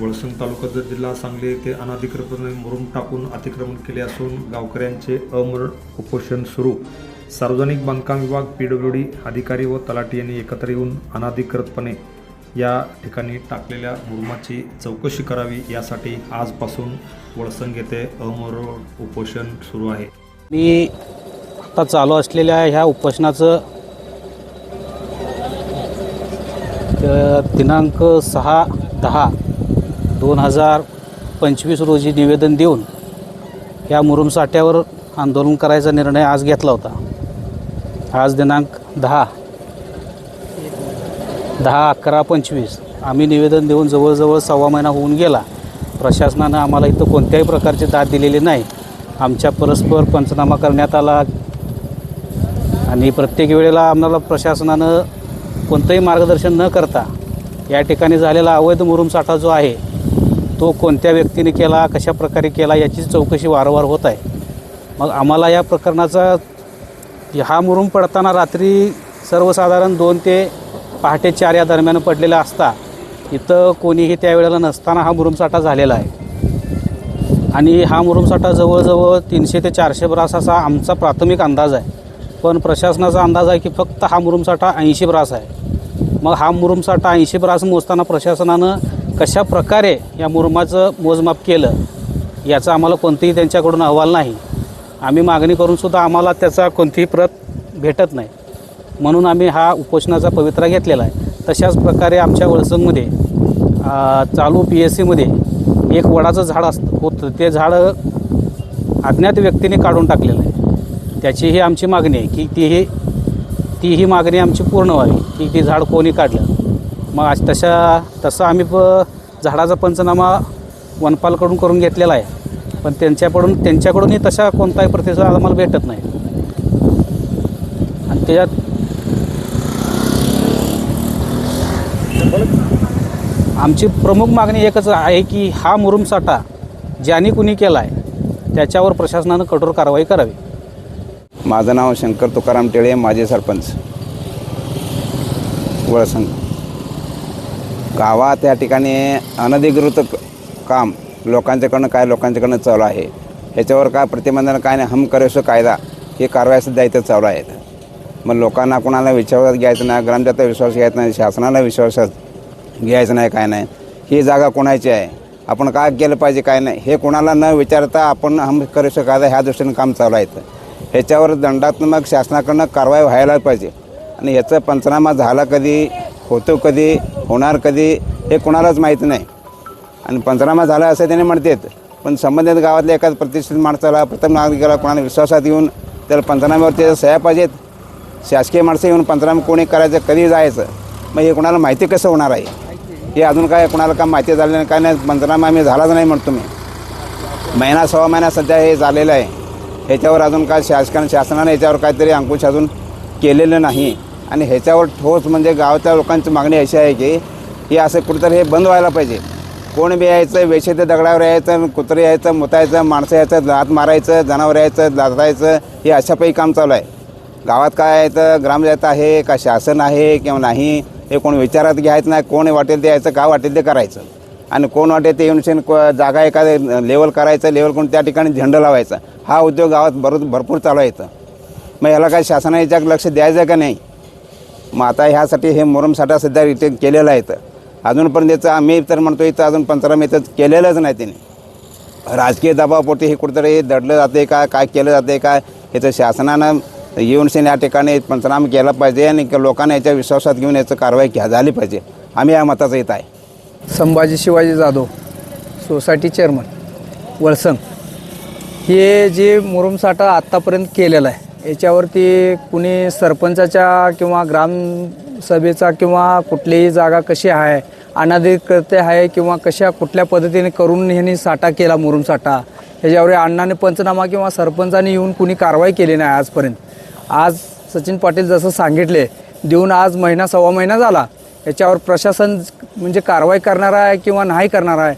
वळसंग तालुका जर जिल्हा सांगली येथे अनाधिकृतपणे मुरुम टाकून अतिक्रमण केले असून गावकऱ्यांचे अमरण उपोषण सुरू. सार्वजनिक बांधकाम विभाग पी डब्ल्यू डी अधिकारी व तलाठी यांनी एकत्र येऊन अनाधिकृतपणे या ठिकाणी टाकलेल्या मुरुमाची चौकशी करावी यासाठी आजपासून वळसंग येथे अमर उपोषण सुरू आहे. मी आता चालू असलेल्या ह्या उपोषणाचं दिनांक सहा दहा दोन हजार पंचवीस रोजी निवेदन देऊन ह्या मुरुम साठ्यावर आंदोलन करायचा निर्णय आज घेतला होता. आज दिनांक दहा दहा अकरा पंचवीस आम्ही निवेदन देऊन जवळजवळ सव्वा महिना होऊन गेला. प्रशासनानं आम्हाला इथं कोणत्याही प्रकारची दाद दिलेली नाही. आमच्या परस्पर पंचनामा करण्यात आला आणि प्रत्येक वेळेला आम्हाला प्रशासनानं कोणतंही मार्गदर्शन न करता या ठिकाणी झालेला अवैध मुरुम साठा जो आहे तो कोणत्या व्यक्तीने केला कशा प्रकारे केला याची चौकशी वारंवार होत आहे. मग आम्हाला या प्रकरणाचा हा मुरुम पडताना रात्री सर्वसाधारण दोन ते पहाटे चार या दरम्यान पडलेला असता इथं कोणीही त्यावेळेला नसताना हा मुरुमसाठा झालेला आहे. आणि हा मुरुमसाठा जवळजवळ तीनशे ते चारशे ब्रास असा आमचा प्राथमिक अंदाज आहे. पण प्रशासनाचा अंदाज आहे की फक्त हा मुरुमसाठा ऐंशी ब्रास आहे. मग हा मुरुमसाठा ऐंशी ब्रास मोजताना प्रशासनानं कशा प्रकारे या मुरुमाचं मोजमाप केलं याचा आम्हाला कोणतेही त्यांच्याकडून अहवाल नाही. आम्ही मागणी करूनसुद्धा आम्हाला त्याचा कोणतीही प्रत भेटत नाही. म्हणून आम्ही हा उपोषणाचा पवित्रा घेतलेला आहे. तशाच प्रकारे आमच्या वळसंगमध्ये चालू पी एस सीमध्ये एक वडाचं झाड असतं होतं. ते झाड अज्ञात व्यक्तीने काढून टाकलेलं आहे. त्याचीही आमची मागणी आहे की तीही तीही मागणी आमची पूर्ण व्हावी की ती झाड कोणी काढलं. मग आज तशा तसं आम्ही प झाडाचा पंचनामा वनपालकडून करून घेतलेला आहे. पण त्यांच्याकडून त्यांच्याकडूनही तशा कोणताही प्रतिसाद आम्हाला भेटत नाही. आणि त्याच्यात आमची प्रमुख मागणी एकच आहे की हा मुरुम साठा ज्याने कुणी केला आहे त्याच्यावर प्रशासनानं कठोर कारवाई करावी. माझं नाव शंकर तुकाराम टेळे माजी सरपंच. वळसंग. गावात या ठिकाणी अनधिकृत काम लोकांच्याकडनं काय लोकांच्याकडनं चालू आहे? ह्याच्यावर काय प्रतिबंधन काय नाही? हम करेसो कायदा ही कारवाईसुद्धा इथं चालू आहेत मग लोकांना कोणाला विश्वासात घ्यायचं नाही ग्रामजाता विश्वास घ्यायचा नाही शासनाला विश्वासात घ्यायचं नाही काय नाही ही जागा कोणाची आहे? आपण काय केलं पाहिजे काय नाही? हे कोणाला न विचारता आपण हम करेसो कायदा ह्या दृष्टीनं काम चालू आहे ह्याच्यावर दंडात्मक शासनाकडनं कारवाई व्हायला पाहिजे. आणि ह्याचं पंचनामा झाला कधी होतो कधी होणार कधी हे कोणालाच माहीत नाही. आणि पंचनामा झाला असं त्याने म्हणतात पण संबंधित गावातल्या एकाच प्रतिष्ठित माणसाला प्रथम नागरिकाला कोणाला विश्वासात येऊन त्याला पंचनाम्यावर त्याच्या सह्या पाहिजेत. शासकीय माणसं येऊन पंचनामा कोणी करायचं कधी जायचं मग हे कोणाला माहिती कसं होणार आहे? हे अजून काय कोणाला काय माहिती झाली नाही काय नाही पंचनामा आम्ही झालाच नाही म्हणतो मी. महिना सव्वा महिना सध्या हे झालेलं आहे. ह्याच्यावर अजून काय शासकाने शासनाने याच्यावर काहीतरी अंकुश अजून केलेलं नाही. आणि ह्याच्यावर ठोस म्हणजे गावाच्या लोकांची मागणी अशी आहे की हे असं कुठंतरी हे बंद व्हायला पाहिजे. कोण बी यायचं वेशे ते दगडावर यायचं कुत्रं यायचं मुतायचं माणसं यायचं दात मारायचं जनावर यायचं दातायचं हे अशापैकी काम चालू आहे. गावात काय आहे तर ग्रामजात आहे का शासन आहे किंवा नाही हे कोण विचारात घ्यायचं नाही कोण वाटेल ते यायचं का वाटेल ते करायचं. आणि कोण वाटेल ते येऊन जागा एखादं लेवल करायचं लेवल करून त्या ठिकाणी झेंडा लावायचा. हा उद्योग गावात भर भरपूर चालू आहे मग याला काय शासनाच्या लक्ष द्यायचं का नाही? मग आता ह्यासाठी हे मोरमसाठा सध्या रिटेन केलेला आहे तर अजूनपर्यंत याचं आम्ही तर म्हणतो इथं अजून पंचनामे इथं केलेलंच नाही त्यांनी. राजकीय दबावपोटी हे कुठेतरी दडलं जाते का? काय केलं जाते काय याचं शासनानं येऊन शेण या ठिकाणी पंचनाम केला पाहिजे आणि लोकांना याच्या विश्वासात घेऊन याचं कारवाई घ्या झाली पाहिजे. आम्ही या मताचं येत आहे. संभाजी शिवाजी जाधव सोसायटी चेअरमन वळसंग हे जे मुरुमसाठा आत्तापर्यंत केलेलं आहे याच्यावरती कुणी सरपंचाच्या किंवा ग्रामसभेचा किंवा कुठलीही जागा कशी आहे अनाधिकृत आहे किंवा कशा कुठल्या पद्धतीने करून ह्यांनी साठा केला मुरुमसाठा ह्याच्यावर अण्णाने पंचनामा किंवा सरपंचाने येऊन कुणी कारवाई केली नाही आजपर्यंत. आज सचिन पाटील जसं सांगितले देऊन आज महिना सव्वा महिना झाला याच्यावर प्रशासन म्हणजे कारवाई करणार आहे किंवा नाही करणार आहे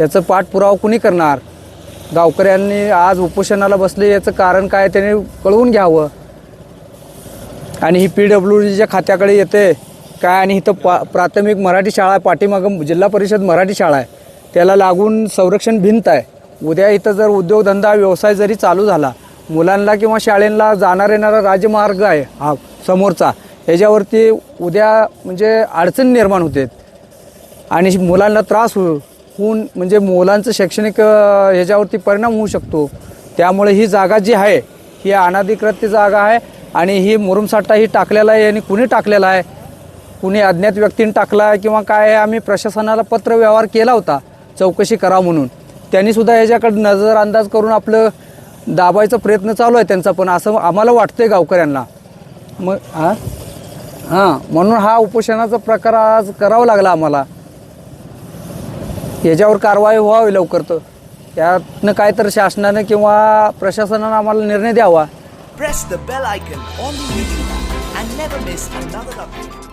याचं पाठपुरावा कुणी करणार? गावकऱ्यांनी आज उपोषणाला बसले याचं कारण काय त्याने कळवून घ्यावं. आणि ही पी डब्ल्यू डीच्या खात्याकडे येते. काय आणि इथं पा प्राथमिक मराठी शाळा आहे पाठीमागं जिल्हा परिषद मराठी शाळा आहे. त्याला लागून संरक्षण भिंत आहे. उद्या इथं जर उद्योगधंदा व्यवसाय जरी चालू झाला मुलांना किंवा शाळेला जाणार येणारा राजमार्ग आहे हा समोरचा. ह्याच्यावरती उद्या म्हणजे अडचण निर्माण होते आणि मुलांना त्रास होईल. होऊन म्हणजे मुलांचं शैक्षणिक ह्याच्यावरती परिणाम होऊ शकतो. त्यामुळे ही जागा जी आहे ही अनाधिकृत जागा आहे आणि ही मुरुमसाठा ही टाकलेला आहे आणि कुणी टाकलेला आहे? कुणी अज्ञात व्यक्तीने टाकला आहे किंवा काय आहे? आम्ही प्रशासनाला पत्र व्यवहार केला होता चौकशी करा म्हणून. त्यांनीसुद्धा ह्याच्याकडे नजर अंदाज करून आपलं दाबायचा प्रयत्न चालू आहे त्यांचा पण असं आम्हाला वाटतंय गावकऱ्यांना. मग हां हां म्हणून हा उपोषणाचा प्रकार आज करावा लागला आम्हाला. याच्यावर कारवाई व्हावी लवकर तर. त्यातनं काय तर शासनानं किंवा प्रशासनानं आम्हाला निर्णय द्यावा. Press the bell icon on the YouTube and never miss another update